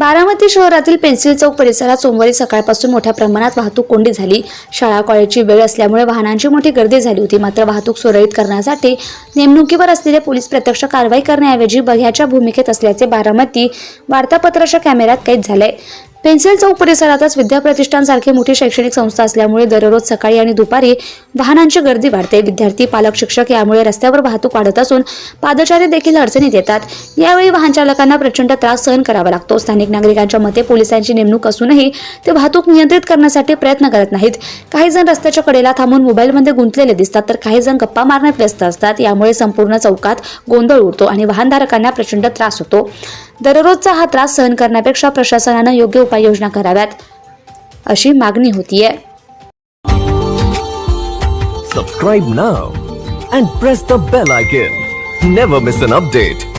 बारामती शहरातील पेन्सिल चौक परिसरात सोमवारी सकाळपासून मोठ्या प्रमाणात वाहतूक कोंडी झाली. शाळा कॉलेजची वेळ असल्यामुळे वाहनांची मोठी गर्दी झाली होती. मात्र वाहतूक सुरळीत करण्यासाठी नेमणुकीवर असलेले पोलीस प्रत्यक्ष कारवाई करण्याऐवजी बघ्याच्या भूमिकेत असल्याचे बारामती वार्तापत्राच्या कॅमेऱ्यात कैद झाले पेन्सिल चौक परिसरातच विद्याप्रतिष्ठानसारखी मोठी शैक्षणिक संस्था असल्यामुळे दररोज सकाळी आणि दुपारी वाहनांची गर्दी वाढते. विद्यार्थी पालक शिक्षक यामुळे रस्त्यावर वाहतूक वाढत असून पादचारी देखील अडचणीत येतात. यावेळी वाहन चालकांना प्रचंड त्रास सहन करावा लागतो. स्थानिक नागरिकांच्या मते पोलिसांची नेमणूक असूनही ते वाहतूक नियंत्रित करण्यासाठी प्रयत्न करत नाहीत. काही जण रस्त्याच्या कडेला थांबून मोबाईलमध्ये गुंतलेले दिसतात. तर काही जण गप्पा मारण्यात व्यस्त असतात. यामुळे संपूर्ण चौकात गोंधळ उडतो आणि वाहनधारकांना प्रचंड त्रास होतो. दररोजचा हा त्रास सहन करण्यापेक्षा प्रशासनानं योग्य उपाययोजना कराव्यात अशी मागणी होतीये. सबस्क्राईब ना and press the bell icon never miss an update